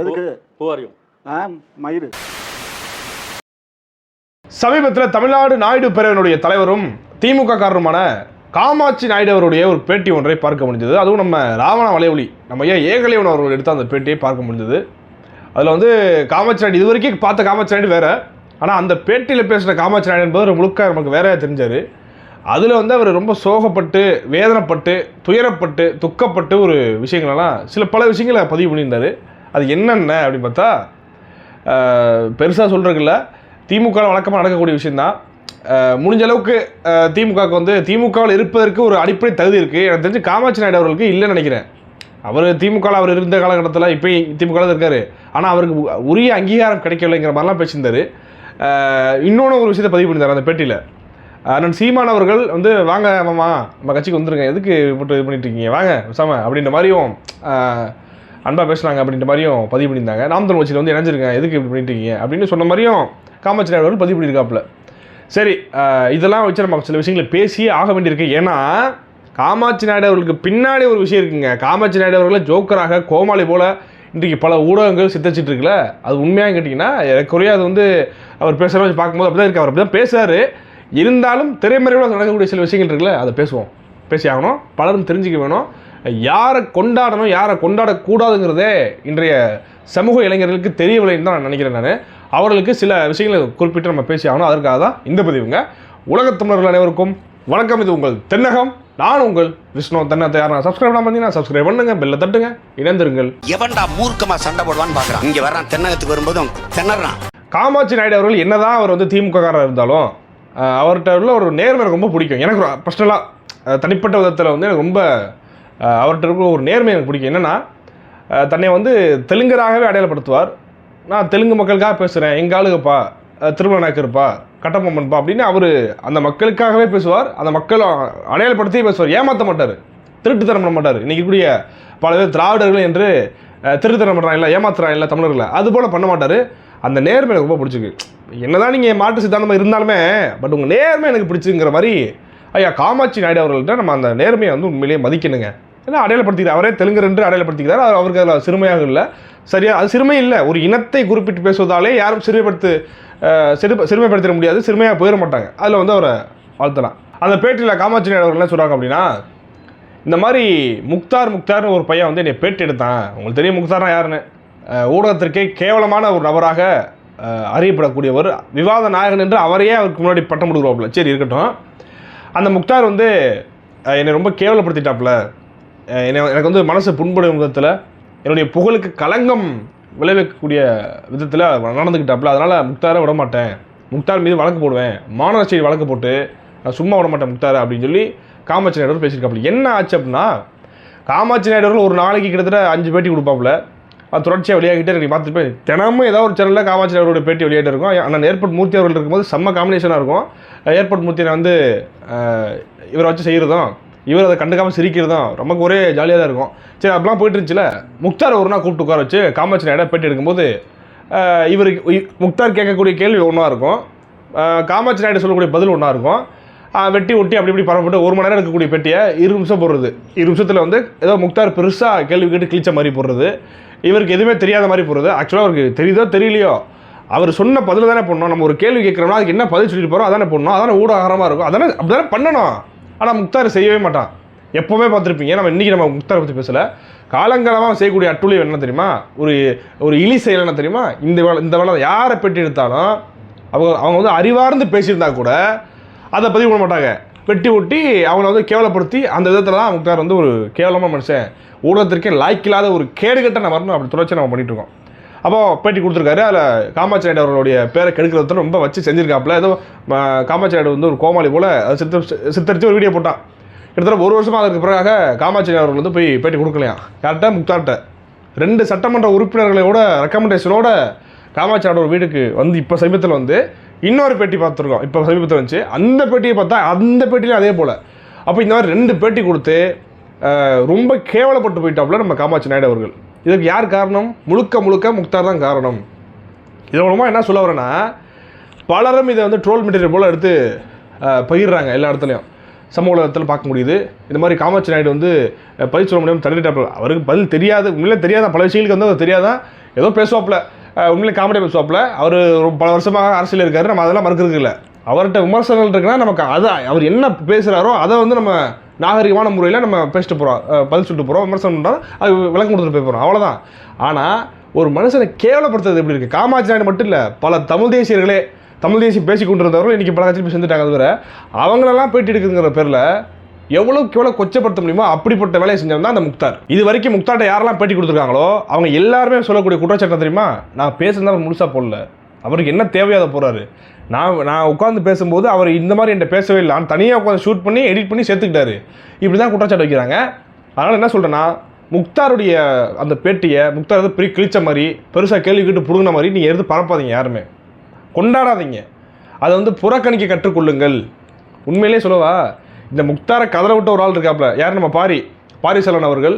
எதுக்கு? ஆ மயிறு. சமீபத்தில் தமிழ்நாடு நாயுடு பேரவையினுடைய தலைவரும் திமுக காரருமான காமாட்சி நாயுடு அவருடைய ஒரு பேட்டி ஒன்றை பார்க்க முடிஞ்சது அதுவும் நம்ம ராவண வலையொலி நம்ம ஐயா ஏகலைவன் அவர்கள் எடுத்த அந்த பேட்டியை பார்க்க முடிஞ்சது அதில் வந்து காமாட்சி நாயுடு இது வரைக்கும் பார்த்த காமாட்சி நாயுடு வேற. ஆனால் அந்த பேட்டியில் பேசுகிற காமாட்சி நாயுடு என்பவர் முழுக்க நமக்கு வேற தெரிஞ்சார். அதில் வந்து அவர் ரொம்ப சோகப்பட்டு வேதனைப்பட்டு துயரப்பட்டு துக்கப்பட்டு ஒரு விஷயங்களெல்லாம் சில பல விஷயங்களை பதிவு பண்ணியிருந்தார். அது என்னென்ன அப்படின்னு பார்த்தா பெருசாக சொல்கிறதுல திமுக வழக்கமாக நடக்கக்கூடிய விஷயந்தான் முடிஞ்ச அளவுக்கு திமுகவுக்கு வந்து திமுகவில் இருப்பதற்கு ஒரு அடிப்படை தகுதி இருக்குது எனக்கு தெரிஞ்சு காமாட்சி நாயுடு அவர்களுக்கு இல்லைன்னு நினைக்கிறேன். அவர் திமுகவில் அவர் இருந்த காலகட்டத்தில் இப்போ திமுகவில் இருக்காரு. ஆனால் அவருக்கு உரிய அங்கீகாரம் கிடைக்கலைங்கிற மாதிரிலாம் பேசியிருந்தார். இன்னொன்று ஒரு விஷயத்தை பதிவு பண்ணியிருந்தார் அந்த பேட்டியில். அண்ணன் சீமான் அவர்கள் வந்து வாங்க மாமா நம்ம கட்சிக்கு வந்துருங்க. எதுக்கு போட்டு இது பண்ணிட்டு இருக்கீங்க? வாங்க சாம அப்படின்ற மாதிரியும் அன்பாக பேசுகிறாங்க அப்படின்ற மாதிரியும் பதிவு பண்ணியிருந்தாங்க. நாம் தமிழ் கட்சியில் வந்து இணைஞ்சிருங்க எதுக்கு இப்படி பண்ணிட்டு இருக்கீங்க அப்படின்னு சொன்ன மாதிரியும் காமாட்சி நாயுடு அவர்கள் பதிவு பண்ணியிருக்காப்புல. சரி இதெல்லாம் வச்சு நம்ம சில விஷயங்களை பேசியே ஆக வேண்டியிருக்கு. ஏன்னா காமாட்சி நாயுடு அவர்களுக்கு பின்னாடி ஒரு விஷயம் இருக்குங்க. காமாட்சி நாயுடு அவர்களை ஜோக்கராக கோமாளி போல் இன்றைக்கு பல ஊடகங்கள் சித்தச்சிட்டு இருக்குல்ல அது உண்மையாக கேட்டிங்கன்னா குறையா அது வந்து அவர் பேசுகிற வச்சு பார்க்கும்போது அப்படி தான் இருக்குது அவர் அப்படி தான் பேசுகிறாரு இருந்தாலும் திரைமறைவில் நடக்கக்கூடிய சில விஷயங்கள் இருக்குல்ல அதை பேசுவோம். பேசி ஆகணும். பலரும் தெரிஞ்சுக்க வேணும். யாரை கொண்டாடணும் யாரை கொண்டாடக்கூடாதுங்கிறதே இன்றைய சமூக இளைஞர்களுக்கு தெரியவில்லைன்னு தான் நான் நினைக்கிறேன் நான். அவர்களுக்கு சில விஷயங்களை குறிப்பிட்டு நம்ம பேசி ஆகணும். அதற்காக தான் இந்த பதிவுங்க. உலகத் தமிழர்கள் அனைவருக்கும் வணக்கம். இது உங்கள் தென்னகம். நான் உங்கள் விஷ்ணு தென்னத்தை யாரும் சப்ஸ்கிரைப் பார்த்தீங்கன்னா சப்ஸ்கிரைப் பண்ணுங்க பெல்ல தட்டுங்க இணைந்திருங்கள். எவன்டா மூர்க்கமா சண்டை போடுவான்னு பாக்குறான். இங்க வர்றான் தென்னகத்துக்கு வரும்போதும் திணறான். காமாட்சி நாயுடு அவர்கள் என்னதான் அவர் வந்து திமுககாரர் இருந்தாலும் அவர்கிட்ட உள்ள ஒரு நேர்மை ரொம்ப பிடிக்கும். எனக்கு பர்சனலாக தனிப்பட்ட விதத்தில் வந்து எனக்கு ரொம்ப அவர்கிட்ட இருக்கிற ஒரு நேர்மை எனக்கு பிடிக்கும். என்னென்னா தன்னை வந்து தெலுங்கராகவே அடையாளப்படுத்துவார். நான் தெலுங்கு மக்களுக்காக பேசுகிறேன் எங்கள் ஆளுகப்பா திருமணக்கருப்பா திருமண கட்டபொம்மன்பா அப்படின்னு அவர் அந்த மக்களுக்காகவே பேசுவார். அந்த மக்களை அடையாளப்படுத்தி பேசுவார். ஏமாற்ற மாட்டார். திருட்டுத்தனம் பண்ண மாட்டார். இன்றைக்கி கூடிய பல பேர் திராவிடர்கள் என்று அஹ், திருட்டுத்தனம் பண்ணுறாங்க இல்லை ஏமாத்துறாங்க இல்லை தமிழர்களை. அது போல் பண்ண மாட்டார். அந்த நேர்மை எனக்கு ரொம்ப பிடிச்சிக்கு என்னதான் நீங்கள் மாட்டு சித்தாந்தமாக இருந்தாலுமே பட் உங்கள் நேர்மை எனக்கு பிடிச்சிங்கிற மாதிரி ஐயா காமாட்சி நாயுடு அவர்கள்ட்ட நம்ம அந்த நேர்மையை வந்து உண்மையிலேயே மதிக்கணுங்க. ஏன்னா அடையாளப்படுத்திக்கிறார். அவரே தெலுங்கர் என்று அடையாளப்படுத்திக்கிறார் அவருக்கு அதில் சிறுமையாக இல்லை. சரியா அது சிறுமை இல்லை. ஒரு இனத்தை குறிப்பிட்டு பேசுவதாலே யாரும் சிறுமைப்படுத்து அஹ், சிறு சிறுமைப்படுத்திட முடியாது. சிறுமையாக போயிட மாட்டாங்க. அதில் வந்து அவரை வாழ்த்தலாம். அந்த பேட்டியில் காமாட்சி நாயுடு அவர்கள் என்ன சொல்கிறாங்க அப்படின்னா இந்த மாதிரி முக்தார் முக்தார்னு ஒரு பையன் வந்து என்னை பேட்டி எடுத்தான். உங்களுக்கு தெரியும் முக்தார்னா யாருன்னு? ஊடகத்திற்கே கேவலமான ஒரு நபராக அறியப்படக்கூடியவர் விவாத நாயகன் என்று அவரையே அவருக்கு முன்னாடி பட்டம் கொடுக்குறாப்புல. சரி இருக்கட்டும். அந்த முக்தார் வந்து என்னை ரொம்ப கேவலப்படுத்திட்டாப்புல. என்னை எனக்கு வந்து மனசை புண்படும் விதத்தில் என்னுடைய புகழுக்கு களங்கம் விளைவிக்கக்கூடிய விதத்தில் நடந்துக்கிட்டாப்புல. அதனால் முக்தாரை விட மாட்டேன். முக்தார் மீது வழக்கு போடுவேன். மாணவர் வழக்கு போட்டு நான் சும்மா விட மாட்டேன் முக்தாரை அப்படின்னு சொல்லி காமாட்சி நாயுடு பேசியிருக்காப்புல. என்ன ஆச்சு அப்படின்னா காமாட்சி நாயுடு ஒரு நாளைக்கு கிட்டத்தட்ட அஞ்சு பேட்டி கொடுப்பாப்புல. அது தொடர்ச்சியாக வெளியாகிட்டே இருக்கு. பார்த்துட்டு போய் தினமும் ஏதாவது ஒரு சேனலில் காமாட்சி நாயுடோட பேட்டி வெளியாகிட்டே இருக்கும். ஆனால் ஏர்போர்ட் மூர்த்தி அவர்கள் இருக்கும்போது செம்ம காம்பினேஷனாக இருக்கும். ஏர்போர்ட் மூர்த்தியை வந்து இவரை வச்சு செய்கிறதும் இவர் அதை கண்டுக்காமல் சிரிக்கிறதும் நமக்கு ஒரே ஜாலியாக தான் இருக்கும். சரி அப்படிலாம் போயிட்டு இருந்துச்சுல முக்தார் ஒரு நாள் கூப்பிட்டு உட்கார வச்சு காமாட்சி இடம் பேட்டி எடுக்கும்போது இவருக்கு இ- முக்தார் கேட்கக்கூடிய கேள்வி ஒன்றா இருக்கும். காமாட்சி நாயுடு சொல்லக்கூடிய பதில் ஒன்றா இருக்கும். வெட்டி ஒட்டி அப்படி இப்படி பரப்பட்டு ஒரு மணி நேரம் இருக்கக்கூடிய பெட்டியை இரு நிமிஷம் போடுறது. இரு நிமிஷத்தில் வந்து ஏதோ முக்தார் பெருசாக கேள்வி கேட்டு கிழிச்ச மாதிரி போடுறது. இவருக்கு எதுவுமே தெரியாத மாதிரி போடுறது. ஆக்சுவலாக அவருக்கு தெரியுதோ தெரியலையோ அவர் சொன்ன பதில் தானே பண்ணணும் நம்ம ஒரு கேள்வி கேட்குறோம்னா அதுக்கு என்ன பதில் சொல்லிட்டு போகிறோம் அதானே பண்ணணும் அதானே ஊடகரமாக இருக்கும். அதானே அப்படி தானே பண்ணணும்? ஆனால் முக்தார் செய்யவே மாட்டான். எப்போவுமே பார்த்துருப்பீங்க. நம்ம இன்றைக்கி நம்ம முக்தாரை பற்றி பேசலை. காலங்காலமாக செய்யக்கூடிய அட்டுழியம் என்ன தெரியுமா? ஒரு ஒரு இழி செயல் என்ன தெரியுமா? இந்த வேலை இந்த வேலை யாரை பெட்டி எடுத்தாலும் அவங்க அவங்க வந்து அறிவார்ந்து பேசியிருந்தா கூட அதை பதிவு பண்ண மாட்டாங்க. வெட்டி ஒட்டி அவங்கள வந்து கேவலப்படுத்தி அந்த விதத்தில் தான் முக்தார் வந்து ஒரு கேவலமான மனுஷன். ஊடகத்திற்கே லாய்க்கில்லாத ஒரு கேடுகட்ட நபர்னு அப்படி தொடர்ச்சி நம்ம பண்ணிகிட்ருக்கோம் இருக்கோம். அப்போ பேட்டி கொடுத்துருக்காரு. அதில் காமாட்சி நாயுடு அவர்களுடைய பேரை கெடுக்கிறது ரொம்ப வச்சு செஞ்சுருக்காப்புல. ஏதோ காமாட்சி நாயுடு வந்து ஒரு கோமாளி போல் அதை சித்த சித்தரித்து ஒரு வீடியோ போட்டான். கிட்டத்தட்ட ஒரு வருஷமாக அதற்கு பிறகாக காமாட்சி அவர்கள் வந்து போய் பேட்டி கொடுக்கலையா யார்கிட்ட? முக்தார்கிட்ட. ரெண்டு சட்டமன்ற உறுப்பினர்களோட ரெக்கமெண்டேஷனோட காமாட்சி நாயுடு ஒரு வீட்டுக்கு வந்து இப்போ சமீபத்தில் வந்து இன்னொரு பேட்டி பார்த்துருக்கோம். இப்போ சமீபத்தில் வந்துச்சு. அந்த பேட்டியை பார்த்தா அந்த பேட்டிலையும் அதே போல். அப்போ இந்த மாதிரி ரெண்டு பேட்டி கொடுத்து ரொம்ப கேவலப்பட்டு போயிட்டாப்புல நம்ம காமாட்சி நாயுடு அவர்கள். இதுக்கு யார் காரணம்? முழுக்க முழுக்க முக்தார் தான் காரணம். இதன் மூலமாக என்ன சொல்ல வரேன்னா பலரும் இதை வந்து ட்ரோல் மெட்டீரியல் போல் எடுத்து பகிர்றாங்க எல்லா இடத்துலையும். சமூக உலகத்தில் பார்க்க முடியுது. இந்த மாதிரி காமாட்சி நாயுடு வந்து பதில் சொல்ல முடியாமல் தள்ளிட்டாப்பில். அவருக்கு பதில் தெரியாது. உண்மையிலே தெரியாதான் பல விஷயங்களுக்கு வந்து அவர் தெரியாதான் ஏதோ பேசுவாப்பில். உண்மையிலே காமெடியாக பேசுவாப்பில். அவர் பல வருஷமாக அரசியல் இருக்காரு. நம்ம அதெல்லாம் மறுக்கிறதுக்கு இல்லை. அவர்கிட்ட விமர்சனங்கள் இருக்குன்னா நமக்கு அதை அவர் என்ன பேசுகிறாரோ அதை வந்து நம்ம நாகரிகமான முறையில் நம்ம பேசிட்டு போகிறோம் பதில் சொல்லிட்டு போகிறோம் விமர்சனம் பண்ணுறோம் அது விளக்கம் கொடுத்துட்டு போய் போகிறோம் அவ்வளோதான் ஆனால் ஒரு மனுஷனை கேவலப்படுத்துறது எப்படி இருக்குது காமாட்சி நாயுடு மட்டும் இல்லை பல தமிழ் தேசியர்களே தமிழ் தேசியம் பேசி கொண்டிருந்தவர்கள் இன்றைக்கி பல கட்சியில் போய் செஞ்சுட்டாங்க அவங்களெல்லாம் போயிட்டு எடுக்குதுங்கிற பேரில் எவ்வளோக்கு எவ்வளோ கொச்சப்படுத்த முடியுமோ அப்படிப்பட்ட வேலையை செஞ்சவன் தான் அந்த முக்தார். இது வரைக்கும் முக்தார்ட்ட யாரெல்லாம் பேட்டி கொடுத்துருக்காங்களோ அவங்க எல்லாருமே சொல்லக்கூடிய குற்றச்சாட்டம் தெரியுமா? நான் பேசுனதை முழுசாக போடல. அவருக்கு என்ன தேவையோ அதை போகிறாரு நான் நான் உட்காந்து பேசும்போது அவர் இந்த மாதிரி என்கிட்ட பேசவே இல்லை. நான் தனியாக உட்காந்து ஷூட் பண்ணி எடிட் பண்ணி சேர்த்துக்கிட்டாரு. இப்படி தான் குற்றச்சாட்டு வைக்கிறாங்க. அதனால் என்ன சொல்கிறேன்னா முக்தாருடைய அந்த பேட்டியை முக்தார் வந்து பெரிய கிழிச்ச மாதிரி பெருசாக கேள்வி கேட்டு பிடுங்கின மாதிரி நீங்கள் எடுத்து பரப்பாதீங்க யாருமே. கொண்டாடாதீங்க. அதை வந்து புறக்கணிக்க கற்றுக்கொள்ளுங்கள். உண்மையிலே சொல்லவா? இந்த முக்தாரை கதற விட்ட ஒரு ஆள் இருக்காப்புல. யார் நம்ம பாரி? பாரிசலன் அவர்கள்.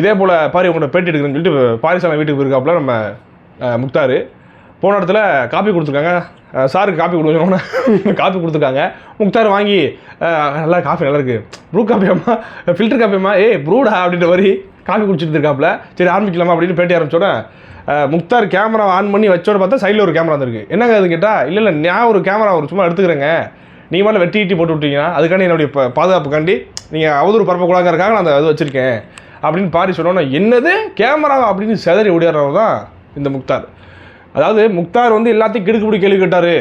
இதே போல் பாரி உங்கள்கிட்ட பேட்டி எடுக்கிறேன்னு சொல்லிட்டு பாரிசலன் வீட்டுக்கு போயிருக்காப்புல நம்ம முக்தார். போன இடத்துல காப்பி கொடுத்துருக்காங்க. சாருக்கு காப்பி கொடுக்கணும்னு காப்பி கொடுத்துருக்காங்க. முக்தார் வாங்கி நல்லா காஃபி நல்லா இருக்கு. ப்ரூ காப்பியாம்மா ஃபில்டர் காப்பியாம்மா ஏய் ப்ரூடா அப்படின்ற மாதிரி காஃபி குடிச்சிட்டு இருக்காப்புல சரி ஆரம்பிக்கலாமா அப்படின்னு பேட்டி ஆரம்பிச்சோட முக்தார் கேமரா ஆன் பண்ணி வச்சோட பார்த்தா சைடில் ஒரு கேமரா வந்துருக்கு. என்னங்க அது கேட்டால் இல்லை இல்லை நான் ஒரு கேமரா ஒரு சும்மா எடுத்துக்கிறேங்க. நீ மேலே வெட்டி ஈட்டி போட்டு விட்டீங்கன்னா அதுக்காண்டி என்னுடைய ப- பாதுகாப்புக்காண்டி நீங்கள் அவதூறு பரப்பக்கூடாங்கிறக்காக நான் அந்த இது வச்சுருக்கேன். அப்படின்னு பாரி சொன்னோன்னா என்னது? கேமரா அப்படின்னு செதறி ஓடிடுறவர் தான் இந்த முக்தார். அதாவது முக்தார் வந்து எல்லாத்தையும் கிடுக்குப்பிடி கேள்வி கேட்டார்.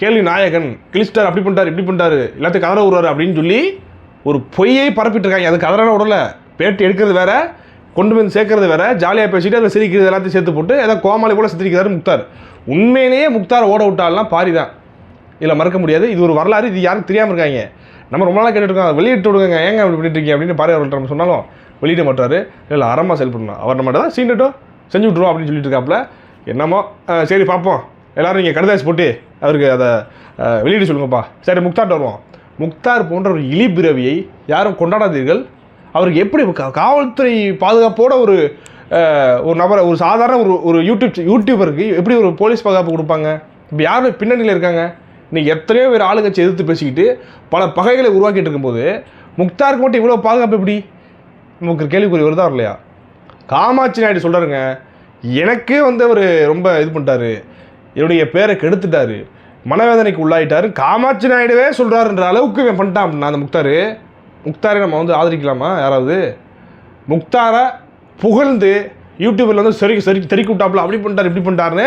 கேள்வி நாயகன் கிளிஸ்டர் அப்படி பண்ணிட்டார் இப்படி பண்ணிட்டாரு எல்லாத்தையும் கதற விடுறாரு அப்படின்னு சொல்லி ஒரு பொய்யை பரப்பிட்டுருக்காங்க. அது கதறான விடல. பேட்டி எடுக்கிறது வேற கொண்டு வந்து சேர்க்கறது வேற ஜாலியாக பேசிட்டு அதில் சிரிக்கிறது எல்லாத்தையும் சேர்த்து போட்டு ஏதோ கோமாளி போல சித்திரிக்கிறாரு முக்தார். உண்மையிலேயே முக்தார் ஓட விட்டாலாம் பாரி தான். இதில் மறக்க முடியாது. இது ஒரு வரலாறு. இது யாரும் தெரியாமல் இருக்காங்க. நம்ம ரொம்ப நாளாக கேட்டுட்டு அதை வெளியிட்டு விடுங்க ஏங்க அப்படி பண்ணிட்டு இருக்கீங்க அப்படின்னு பாரி அவர்கள்ட்ட நம்ம சொன்னாலும் வெளியிட மாட்டாரு. இல்லை அறமாக செயல்படணும். அவர் நம்மகிட்ட தான் சீண்டட்டும் செஞ்சு விட்ருவோம் அப்படின்னு சொல்லிட்டு இருக்காப்புல. என்னமோ? சரி பார்ப்போம். எல்லாரும் நீங்கள் கடுதாசி போட்டு அவருக்கு அதை வெளியிட சொல்லுங்கப்பா. சரி முக்தார்ட்ட வருவோம். முக்தார் போன்ற ஒரு இழிபிறவியை யாரும் கொண்டாடாதீர்கள். அவருக்கு எப்படி காவல்துறை பாதுகாப்போட ஒரு ஒரு நபரை ஒரு சாதாரண ஒரு ஒரு யூடியூப் யூடியூபருக்கு எப்படி ஒரு போலீஸ் பாதுகாப்பு கொடுப்பாங்க? இப்போ யார் பின்னணியில் இருக்காங்க. இன்றைக்கி எத்தனையோ பேர் ஆளுங்கட்சி எதிர்த்து பேசிக்கிட்டு பல பகைகளை உருவாக்கிட்டு இருக்கும்போது முக்தாருக்கு மட்டும் இவ்வளோ பாதுகாப்பு எப்படி? நமக்கு கேள்விக்குறி வருதா இல்லையா? காமாட்சி நாயுடு சொல்கிறாருங்க எனக்கே வந்து அவர் ரொம்ப இது பண்ணிட்டாரு. என்னுடைய பேரை கெடுத்துட்டாரு. மனவேதனைக்கு உள்ளாயிட்டாரு. காமாட்சி நாயுடுவே சொல்கிறாருன்ற அளவுக்கு இவன் பண்ணிட்டான் அப்படின்னா அந்த முக்தாரு. முக்தாரை நம்ம வந்து ஆதரிக்கலாமா? யாராவது? முக்தாரை புகழ்ந்து யூடியூப்பில் வந்து சரி சரி தெறிக்கி விட்டாப்புல அப்படி பண்ணிட்டார் இப்படி பண்ணிட்டாருன்னு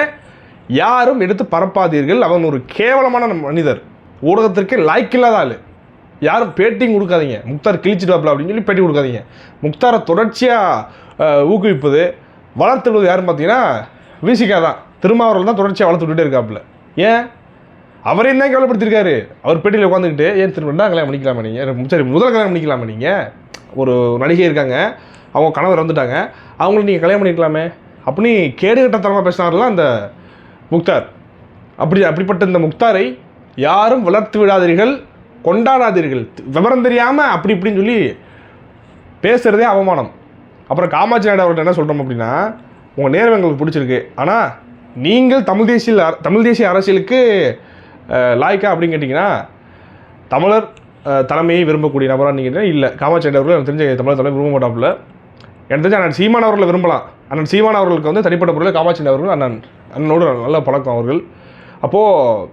யாரும் எடுத்து பரப்பாதீர்கள். அவன் ஒரு கேவலமான மனிதர். ஊடகத்திற்கு லாய்க்கில்லாத ஆள். யாரும் பேட்டியும் கொடுக்காதீங்க. முக்தார் கிழிச்சிடுவாப்ல அப்படின்னு சொல்லி பேட்டி கொடுக்காதீங்க. முக்தாரை தொடர்ச்சியாக ஊக்குவிப்பது வளர்த்துவது யாருன்னு பார்த்தீங்கன்னா விசிகா தான். திருமாவர்கள் தான் தொடர்ச்சியாக வளர்த்துக்கிட்டே இருக்காப்புல. ஏன்? அவரையும் தான் கவலைப்படுத்திருக்காரு? அவர் பேட்டியில் உட்காந்துக்கிட்டு ஏன் திரும்ப ரெண்டாம் கல்யாணம் பண்ணிக்கலாமா நீங்கள் சரி முதல் கல்யாணம் பண்ணிக்கலாமா நீங்கள் ஒரு நடிகை இருக்காங்க. அவங்க கணவர் வந்துட்டாங்க அவங்கள நீங்கள் கல்யாணம் பண்ணிக்கலாமே? அப்படின்னு கேடுகட்டத்தனமாக பேசினார்லாம் அந்த முக்தார். அப்படி அப்படிப்பட்ட இந்த முக்தாரை யாரும் வளர்த்து விடாதீர்கள் கொண்டாடாதீர்கள். விவரம் தெரியாமல் அப்படி இப்படின்னு சொல்லி பேசுகிறதே அவமானம். அப்புறம் காமாட்சி நாயுடு அவர்கிட்ட என்ன சொல்கிறோம் அப்படின்னா உங்கள் நேரம் எங்களுக்கு பிடிச்சிருக்கு. ஆனால் நீங்கள் தமிழ் தேசிய தமிழ் தேசிய அரசியலுக்கு லாய்க்கா அப்படின்னு கேட்டிங்கன்னா தமிழர் தலைமையை விரும்பக்கூடிய நபராக நீங்கள் இல்லை. காமாட்சி நாயுடு அவர்கள் எனக்கு தெரிஞ்ச தமிழர் தலைமை விரும்ப மாட்டாப்புல. எனக்கு தெரிஞ்ச அண்ணன் சீமான் அவர்களை விரும்பலாம். அண்ணன் சீமான் அவர்களுக்கு வந்து தனிப்பட்ட பொருளில் காமாட்சி அவர்கள் அண்ணன் அண்ணனோடு நல்ல பழக்கம் அவர்கள். அப்போது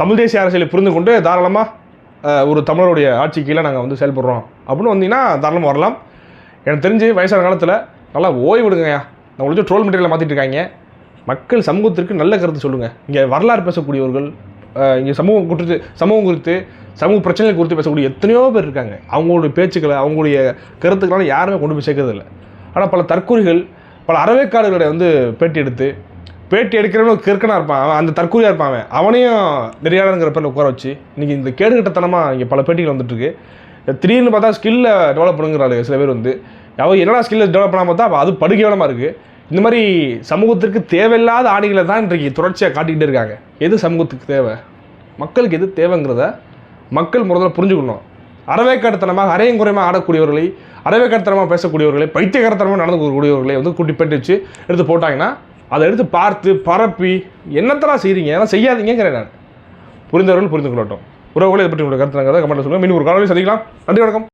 தமிழ் தேசிய அரசியலை புரிந்து கொண்டு தாராளமாக ஒரு தமிழருடைய ஆட்சி கீழே நாங்கள் வந்து செயல்படுறோம். அப்படின்னு வந்தீங்கன்னா தாராளமாக வரலாம். எனக்கு தெரிஞ்சு வயசான காலத்தில் நல்லா ஓய்வு விடுங்கய்யா உங்களுக்கு ட்ரோல் மெட்டீரியலை மாற்றிட்டு இருக்காங்க. மக்கள் சமூகத்திற்கு நல்ல கருத்து சொல்லுங்கள் இங்கே வரலாறு பேசக்கூடியவர்கள் இங்கே சமூகம் குறித்து சமூகம் குறித்து சமூக பிரச்சனைகள் குறித்து பேசக்கூடிய எத்தனையோ பேர் இருக்காங்க. அவங்களுடைய பேச்சுக்களை அவங்களுடைய கருத்துக்களால் யாருமே கொண்டு போய் சேர்க்கறதில்ல. ஆனால் பல தற்கூரிகள் பல அறவேக்காடுகளை வந்து பேட்டி எடுத்து பேட்டி எடுக்கிறவனும் ஒரு கிறுக்கனாக இருப்பான். அவன் அந்த தற்கூரியாக இருப்பான் அவன். அவனையும் நெறியாளருங்கிற பேரில் உட்கார வச்சு இன்றைக்கி இந்த கேடுகட்டத்தனமாக இங்கே பல பேட்டிகள் வந்துட்டுருக்கு திடீர்னு பார்த்தா ஸ்கில்லை டெவலப் பண்ணுங்கிறாள் சில பேர் வந்து. அவன் என்னடா ஸ்கில்லை டெவலப் பண்ணாமல் பார்த்தா அப்ப அது படுகேவலமாக இருக்குது இந்த மாதிரி சமூகத்திற்கு தேவையில்லாத ஆணிகளை தான் இன்றைக்கு தொடர்ச்சியாக காட்டிக்கிட்டே இருக்காங்க. எது சமூகத்துக்கு தேவை? மக்களுக்கு எது தேவைங்கிறத மக்கள் முதல்ல புரிஞ்சுக்கணும். அறவேக்காட்டுத்தனமாக அரையும் குறையமாக ஆடக்கூடியவர்களை அறவேக்காட்டுத்தனமாக பேசக்கூடியவர்களை பைத்தியகாரத்தனமாக நடந்து கூடியவர்களை வந்து கூட்டி பேட்டி வச்சு எடுத்து போட்டாங்கன்னா அதை எடுத்து பார்த்து பரப்பி என்னத்தெல்லாம் செய்கிறீங்க அதெல்லாம் செய்யாதீங்கிறேன் நான். புரிந்தவர்கள் புரிந்து கொள்ளட்டும் உறவுகளை இதை பற்றி உங்களுடைய கருத்து கமெண்ட்டில் சொல்லுங்கள் மீன் ஒரு காலையில் சந்திக்கலாம். நன்றி வணக்கம்.